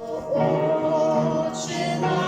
Отче наш,